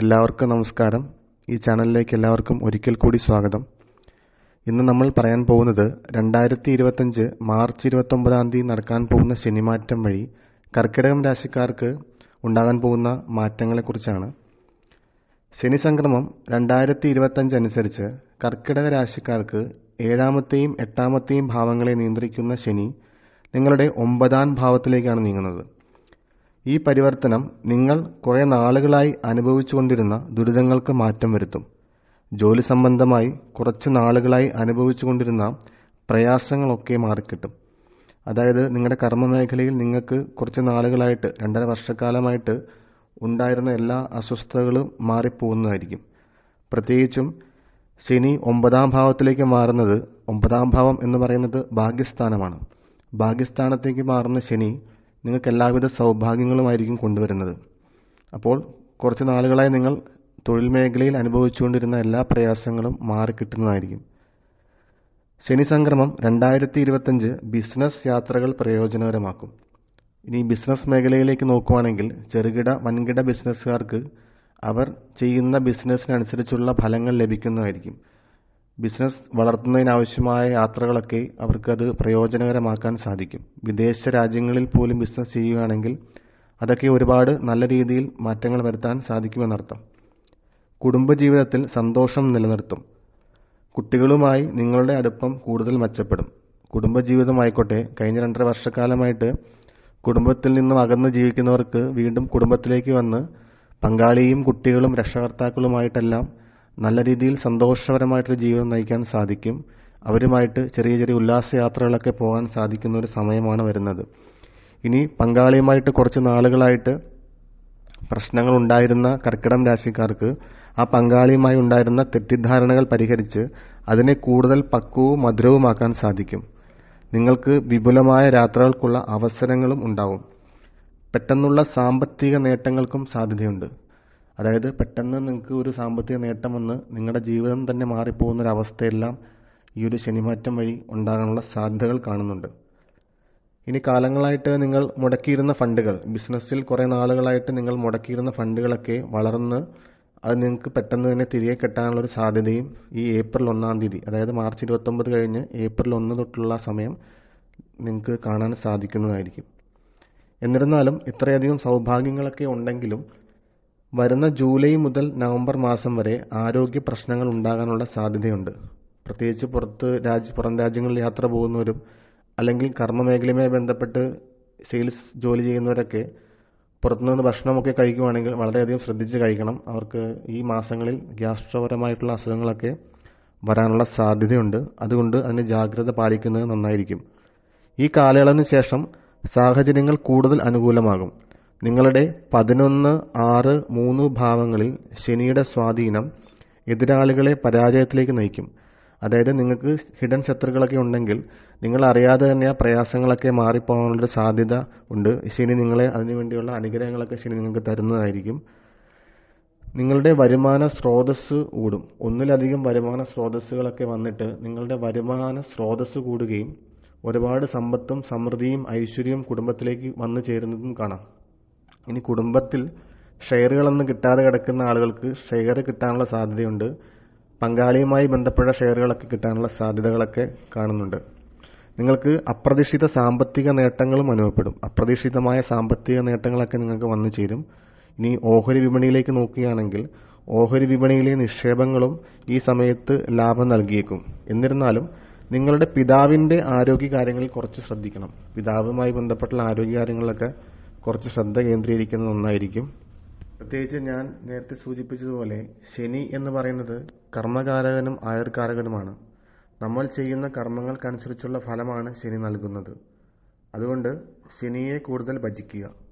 എല്ലാവർക്കും നമസ്കാരം. ഈ ചാനലിലേക്ക് എല്ലാവർക്കും ഒരിക്കൽ കൂടി സ്വാഗതം. ഇന്ന് നമ്മൾ പറയാൻ പോകുന്നത് രണ്ടായിരത്തി ഇരുപത്തഞ്ച് മാർച്ച് ഇരുപത്തൊമ്പതാം തീയതി നടക്കാൻ പോകുന്ന ശനിമാറ്റം വഴി കർക്കിടകം രാശിക്കാർക്ക് ഉണ്ടാകാൻ പോകുന്ന മാറ്റങ്ങളെക്കുറിച്ചാണ്. ശനി സംക്രമം രണ്ടായിരത്തി ഇരുപത്തഞ്ച് അനുസരിച്ച് കർക്കിടക രാശിക്കാർക്ക് ഏഴാമത്തെയും എട്ടാമത്തെയും ഭാവങ്ങളെ നിയന്ത്രിക്കുന്ന ശനി നിങ്ങളുടെ ഒമ്പതാം ഭാവത്തിലേക്കാണ് നീങ്ങുന്നത്. ഈ പരിവർത്തനം നിങ്ങൾ കുറേ നാളുകളായി അനുഭവിച്ചുകൊണ്ടിരുന്ന ദുരിതങ്ങൾക്ക് മാറ്റം വരുത്തും. ജോലി സംബന്ധമായി കുറച്ച് നാളുകളായി അനുഭവിച്ചുകൊണ്ടിരുന്ന പ്രയാസങ്ങളൊക്കെ മാറിക്കിട്ടും. അതായത് നിങ്ങളുടെ കർമ്മമേഖലയിൽ നിങ്ങൾക്ക് കുറച്ച് നാളുകളായിട്ട് രണ്ടര വർഷക്കാലമായിട്ട് ഉണ്ടായിരുന്ന എല്ലാ അസ്വസ്ഥതകളും മാറിപ്പോകുന്നതായിരിക്കും. പ്രത്യേകിച്ചും ശനി ഒമ്പതാം ഭാവത്തിലേക്ക് മാറുന്നത് ഒമ്പതാം ഭാവം എന്ന് പറയുന്നത് ഭാഗ്യസ്ഥാനമാണ്. ഭാഗ്യസ്ഥാനത്തേക്ക് മാറുന്ന ശനി നിങ്ങൾക്ക് എല്ലാവിധ സൗഭാഗ്യങ്ങളുമായിരിക്കും കൊണ്ടുവരുന്നത്. അപ്പോൾ കുറച്ച് നാളുകളായി നിങ്ങൾ തൊഴിൽ മേഖലയിൽ അനുഭവിച്ചുകൊണ്ടിരുന്ന എല്ലാ പ്രയാസങ്ങളും മാറിക്കിട്ടുന്നതായിരിക്കും ശനി സംക്രമം രണ്ടായിരത്തി ഇരുപത്തഞ്ച് ബിസിനസ് യാത്രകൾ പ്രയോജനകരമാക്കും. ഇനി ബിസിനസ് മേഖലയിലേക്ക് നോക്കുവാണെങ്കിൽ ചെറുകിട വൻകിട ബിസിനസ്സുകാർക്ക് അവർ ചെയ്യുന്ന ബിസിനസ്സിനനുസരിച്ചുള്ള ഫലങ്ങൾ ലഭിക്കുന്നതായിരിക്കും. ബിസിനസ് വളർത്തുന്നതിനാവശ്യമായ യാത്രകളൊക്കെ അവർക്കത് പ്രയോജനകരമാക്കാൻ സാധിക്കും. വിദേശ രാജ്യങ്ങളിൽ പോലും ബിസിനസ് ചെയ്യുകയാണെങ്കിൽ അതൊക്കെ ഒരുപാട് നല്ല രീതിയിൽ മാറ്റങ്ങൾ വരുത്താൻ സാധിക്കുമെന്നർത്ഥം. കുടുംബജീവിതത്തിൽ സന്തോഷം നിലനിർത്തും. കുട്ടികളുമായി നിങ്ങളുടെ അടുപ്പം കൂടുതൽ മെച്ചപ്പെടും. കുടുംബജീവിതമായിക്കോട്ടെ കഴിഞ്ഞ രണ്ടര വർഷക്കാലമായിട്ട് കുടുംബത്തിൽ നിന്നും അകന്ന് ജീവിക്കുന്നവർക്ക് വീണ്ടും കുടുംബത്തിലേക്ക് വന്ന് പങ്കാളിയും കുട്ടികളും രക്ഷകർത്താക്കളുമായിട്ടെല്ലാം നല്ല രീതിയിൽ സന്തോഷപരമായിട്ടൊരു ജീവിതം നയിക്കാൻ സാധിക്കും. അവരുമായിട്ട് ചെറിയ ചെറിയ ഉല്ലാസയാത്രകളൊക്കെ പോകാൻ സാധിക്കുന്ന ഒരു സമയമാണ് വരുന്നത്. ഇനി പങ്കാളിയുമായിട്ട് കുറച്ച് നാളുകളായിട്ട് പ്രശ്നങ്ങൾ ഉണ്ടായിരുന്ന കർക്കിടം രാശിക്കാർക്ക് ആ പങ്കാളിയുമായി ഉണ്ടായിരുന്ന തെറ്റിദ്ധാരണകൾ പരിഹരിച്ച് അതിനെ കൂടുതൽ പക്വവും മധുരവുമാക്കാൻ സാധിക്കും. നിങ്ങൾക്ക് വിപുലമായ യാത്രകൾക്കുള്ള അവസരങ്ങളും ഉണ്ടാവും. പെട്ടെന്നുള്ള സാമ്പത്തിക നേട്ടങ്ങൾക്കും സാധ്യതയുണ്ട്. അതായത് പെട്ടെന്ന് നിങ്ങൾക്ക് ഒരു സാമ്പത്തിക നേട്ടം വന്ന് നിങ്ങളുടെ ജീവിതം തന്നെ മാറിപ്പോകുന്ന ഒരു അവസ്ഥയെല്ലാം ഈ ഒരു ശനിമാറ്റം വഴി ഉണ്ടാകാനുള്ള സാധ്യതകൾ കാണുന്നുണ്ട്. ഇനി കാലങ്ങളായിട്ട് നിങ്ങൾ മുടക്കിയിരുന്ന ഫണ്ടുകൾ ബിസിനസ്സിൽ കുറേ നാളുകളായിട്ട് നിങ്ങൾ മുടക്കിയിരുന്ന ഫണ്ടുകളൊക്കെ വളർന്ന് അത് നിങ്ങൾക്ക് പെട്ടെന്ന് തന്നെ തിരികെ കിട്ടാനുള്ള ഒരു സാധ്യതയും ഈ ഏപ്രിൽ ഒന്നാം തീയതി അതായത് മാർച്ച് ഇരുപത്തൊമ്പത് കഴിഞ്ഞ് ഏപ്രിൽ ഒന്ന് തൊട്ടുള്ള സമയം നിങ്ങൾക്ക് കാണാൻ സാധിക്കുന്നതായിരിക്കും. എന്നിരുന്നാലും ഇത്രയധികം സൗഭാഗ്യങ്ങളൊക്കെ ഉണ്ടെങ്കിലും വരുന്ന ജൂലൈ മുതൽ നവംബർ മാസം വരെ ആരോഗ്യ പ്രശ്നങ്ങൾ ഉണ്ടാകാനുള്ള സാധ്യതയുണ്ട്. പ്രത്യേകിച്ച് പുറത്ത് രാജ്യ പുറം രാജ്യങ്ങളിൽ യാത്ര പോകുന്നവരും അല്ലെങ്കിൽ കർമ്മമേഖലയുമായി ബന്ധപ്പെട്ട് സെയിൽസ് ജോലി ചെയ്യുന്നവരൊക്കെ പുറത്തുനിന്ന് ഭക്ഷണമൊക്കെ കഴിക്കുവാണെങ്കിൽ വളരെയധികം ശ്രദ്ധിച്ച് കഴിക്കണം. അവർക്ക് ഈ മാസങ്ങളിൽ ഗ്യാസ്ട്രോപരമായിട്ടുള്ള അസുഖങ്ങളൊക്കെ വരാനുള്ള സാധ്യതയുണ്ട്. അതുകൊണ്ട് അതിന് ജാഗ്രത പാലിക്കുന്നത് നന്നായിരിക്കും. ഈ കാലയളവിന് ശേഷം സാഹചര്യങ്ങൾ കൂടുതൽ അനുകൂലമാകും. നിങ്ങളുടെ പതിനൊന്ന് ആറ് മൂന്ന് ഭാവങ്ങളിൽ ശനിയുടെ സ്വാധീനം എതിരാളികളെ പരാജയത്തിലേക്ക് നയിക്കും. അതായത് നിങ്ങൾക്ക് ഹിഡൻ ശത്രുക്കളൊക്കെ ഉണ്ടെങ്കിൽ നിങ്ങൾ അറിയാതെ തന്നെ ആ പ്രയാസങ്ങളൊക്കെ മാറിപ്പോകാനുള്ളൊരു സാധ്യത ഉണ്ട്. ശനി നിങ്ങളെ അതിനുവേണ്ടിയുള്ള അനുഗ്രഹങ്ങളൊക്കെ ശനി നിങ്ങൾക്ക് തരുന്നതായിരിക്കും. നിങ്ങളുടെ വരുമാന സ്രോതസ് കൂടും. ഒന്നിലധികം വരുമാന സ്രോതസ്സുകളൊക്കെ വന്നിട്ട് നിങ്ങളുടെ വരുമാന സ്രോതസ് കൂടുകയും ഒരുപാട് സമ്പത്തും സമൃദ്ധിയും ഐശ്വര്യവും കുടുംബത്തിലേക്ക് വന്നു ചേരുന്നതും കാണാം. ഇനി കുടുംബത്തിൽ ഷെയറുകളൊന്നും കിട്ടാതെ കിടക്കുന്ന ആളുകൾക്ക് ഷെയർ കിട്ടാനുള്ള സാധ്യതയുണ്ട്. പങ്കാളിയുമായി ബന്ധപ്പെട്ട ഷെയറുകളൊക്കെ കിട്ടാനുള്ള സാധ്യതകളൊക്കെ കാണുന്നുണ്ട്. നിങ്ങൾക്ക് അപ്രതീക്ഷിത സാമ്പത്തിക നേട്ടങ്ങളും അനുഭവപ്പെടും. അപ്രതീക്ഷിതമായ സാമ്പത്തിക നേട്ടങ്ങളൊക്കെ നിങ്ങൾക്ക് വന്നു ചേരും. ഇനി ഓഹരി വിപണിയിലേക്ക് നോക്കുകയാണെങ്കിൽ ഓഹരി വിപണിയിലെ നിക്ഷേപങ്ങളും ഈ സമയത്ത് ലാഭം നൽകിയേക്കും. എന്നിരുന്നാലും നിങ്ങളുടെ പിതാവിന്റെ ആരോഗ്യ കാര്യങ്ങളിൽ കുറച്ച് ശ്രദ്ധിക്കണം. പിതാവുമായി ബന്ധപ്പെട്ടുള്ള ആരോഗ്യ കാര്യങ്ങളിലൊക്കെ കുറച്ച് ശ്രദ്ധ കേന്ദ്രീകരിക്കുന്നത് നന്നായിരിക്കും. പ്രത്യേകിച്ച് ഞാൻ നേരത്തെ സൂചിപ്പിച്ചതുപോലെ ശനി എന്ന് പറയുന്നത് കർമ്മകാരകനും ആയുർകാരകനുമാണ്. നമ്മൾ ചെയ്യുന്ന കർമ്മങ്ങൾക്കനുസരിച്ചുള്ള ഫലമാണ് ശനി നൽകുന്നത്. അതുകൊണ്ട് ശനിയെ കൂടുതൽ ഭജിക്കുക.